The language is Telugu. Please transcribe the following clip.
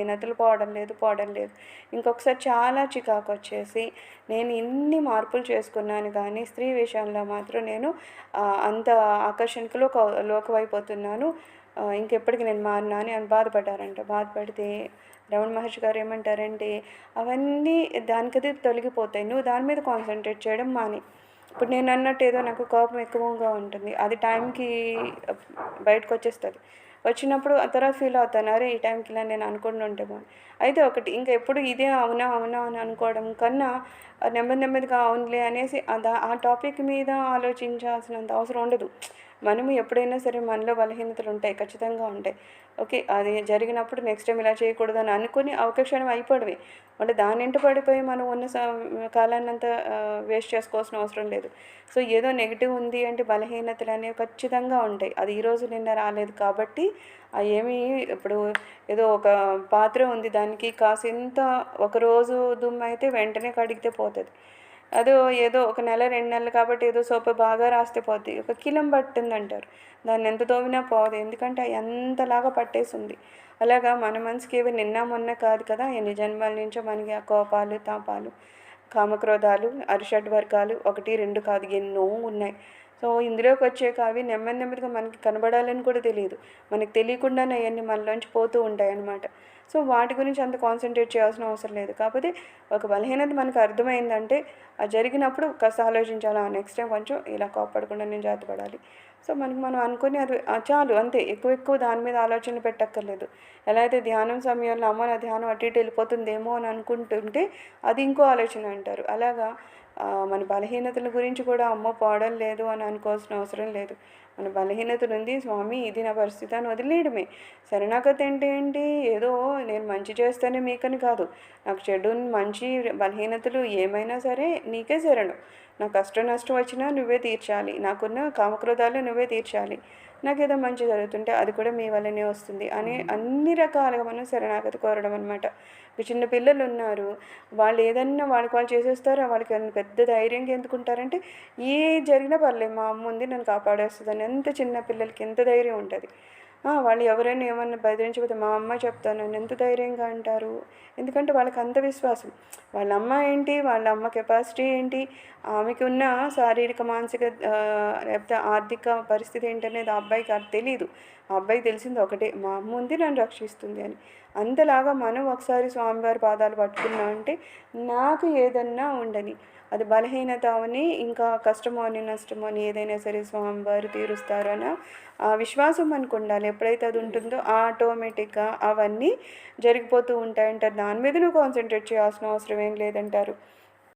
బలహీనతలు పోవడం లేదు పోవడం లేదు. ఇంకొకసారి చాలా చికాకు వచ్చేసి నేను ఇన్ని మార్పులు చేసుకున్నాను కానీ స్త్రీ విషయంలో మాత్రం నేను అంత ఆకర్షణకు లోక లోకమైపోతున్నాను. ఆ, ఇంకెప్పటికి నేను మారినా అని అని బాధపడ్డారంట. బాధపడితే రమణ మహర్షి గారు ఏమంటారంటే అవన్నీ దానికదే తొలగిపోతాయి. నువ్వు దాని మీద కాన్సన్ట్రేట్ చేయడం మాని. ఇప్పుడు నేను అన్నట్టు ఏదో నాకు కోపం ఎక్కువగా ఉంటుంది. అది టైంకి బయటకు వచ్చేస్తుంది. వచ్చినప్పుడు ఆ తర్వాత ఫీల్ అవుతాను. అరే ఈ టైంకి ఇలా నేను అనుకుని ఉంటే అయితే ఒకటి ఇంకా ఎప్పుడు ఇదే అవునా అవునా అని అనుకోవడం కన్నా నెమ్మది నెమ్మదిగా అవునులే అనేసి ఆ టాపిక్ మీద ఆలోచించాల్సినంత అవసరం ఉండదు. మనము ఎప్పుడైనా సరే మనలో బలహీనతలు ఉంటాయి ఖచ్చితంగా ఉంటాయి. ఓకే అది జరిగినప్పుడు నెక్స్ట్ టైం ఇలా చేయకూడదు అని అనుకుని అవకాశం అయిపోవడమే. అంటే దాని ఇంట పడిపోయి మనం ఉన్న కాలాన్ని అంతా వేస్ట్ చేసుకోవాల్సిన అవసరం లేదు. సో ఏదో నెగిటివ్ ఉంది అంటే బలహీనతలు అనేవి ఖచ్చితంగా ఉంటాయి. అది ఈరోజు నిన్న రాలేదు కాబట్టి ఆ ఏమి ఇప్పుడు ఏదో ఒక పాత్ర ఉంది దానికి కాసింత ఒకరోజు దుమ్ము అయితే వెంటనే కడిగితే పోతుంది. అదో ఏదో ఒక నెల రెండు నెలలు కాబట్టి ఏదో సోపు బాగా రాస్తే పోద్ది. ఒక కిలం పట్టింది అంటారు దాన్ని ఎంత తోమినా పోదు. ఎందుకంటే అది ఎంతలాగా పట్టేసింది. అలాగా మన మనసుకి ఏవి నిన్న మొన్న కాదు కదా ఎన్ని జన్మల నుంచో మనకి ఆ కోపాలు తాపాలు కామక్రోధాలు అరిషడ్ వర్గాలు ఒకటి రెండు కాదు ఎన్నో ఉన్నాయి. సో ఇందులోకి వచ్చాక అవి నెమ్మది నెమ్మదిగా మనకి కనబడాలని కూడా తెలియదు. మనకి తెలియకుండానే అవన్నీ మనలోంచి పోతూ ఉంటాయి అన్నమాట సో వాటి గురించి అంత కాన్సన్ట్రేట్ చేయాల్సిన అవసరం లేదు. కాకపోతే ఒక బలహీనత మనకు అర్థమైందంటే అది జరిగినప్పుడు కాస్త ఆలోచించాలా? నెక్స్ట్ టైం కొంచెం ఇలా కోపడకుండా నేను జాతపడాలి సో మనకి మనం అనుకుని అది చాలు అంతే. ఎక్కువ ఎక్కువ దాని మీద ఆలోచనలు పెట్టక్కర్లేదు. ఎలా అయితే ధ్యానం సమయంలో అమ్మ నా ధ్యానం అటు ఇటు వెళ్ళిపోతుందేమో అని అనుకుంటుంటే అది ఇంకో ఆలోచన అంటారు. అలాగా మన బలహీనతల గురించి కూడా అమ్మ పోవడం లేదు అని అనుకోవాల్సిన అవసరం లేదు. మన బలహీనతలు ఉంది స్వామి ఇది నా పరిస్థితి అని వదిలేయడమే. శరణాగతి అంటే ఏంటి? ఏదో నేను మంచి చేస్తేనే మీకని కాదు. నాకు చెడు మంచి బలహీనతలు ఏమైనా సరే నీకే శరణం. నా కష్ట నష్టం వచ్చినా నువ్వే తీర్చాలి. నాకున్న కామక్రోధాలు నువ్వే తీర్చాలి. నాకేదో మంచి జరుగుతుంటే అది కూడా మీ వల్లనే వస్తుంది అని అన్ని రకాలుగా మనం శరణాగతి కోరడం అనమాట చిన్న పిల్లలు ఉన్నారు వాళ్ళు ఏదన్నా వాళ్ళకి వాళ్ళు చేసేస్తారో వాళ్ళకి పెద్ద ధైర్యంగా ఎందుకుంటారంటే ఏ జరిగినా పర్లేదు మా అమ్మ ఉంది నన్ను కాపాడేస్తుందని. ఎంత చిన్న పిల్లలకి ఎంత ధైర్యం ఉంటుంది. వాళ్ళు ఎవరైనా ఏమన్నా బెదిరించకపోతే మా అమ్మ చెప్తాను నన్ను ఎంత ధైర్యంగా అంటారు? ఎందుకంటే వాళ్ళకి అంత విశ్వాసం. వాళ్ళ అమ్మ ఏంటి? వాళ్ళ అమ్మ కెపాసిటీ ఏంటి? ఆమెకి ఉన్న శారీరక మానసిక లేకపోతే ఆర్థిక పరిస్థితి ఏంటనేది ఆ అబ్బాయికి అది తెలియదు ఆ అబ్బాయికి తెలిసింది ఒకటే మా అమ్మ ఉంది నన్ను రక్షిస్తుంది అని. అంతలాగా మనం ఒకసారి స్వామివారి పాదాలు పట్టుకున్నాం అంటే నాకు ఏదన్నా ఉండని అది బలహీనత అని ఇంకా కష్టమో అని నష్టమో అని ఏదైనా సరే స్వామివారు తీరుస్తారు అన్న ఆ విశ్వాసం మనకు ఉండాలి. ఎప్పుడైతే అది ఉంటుందో ఆటోమేటిక్గా అవన్నీ జరిగిపోతూ ఉంటాయంటారు దాని మీద నువ్వు కాన్సన్ట్రేట్ చేయాల్సిన అవసరం ఏం లేదంటారు.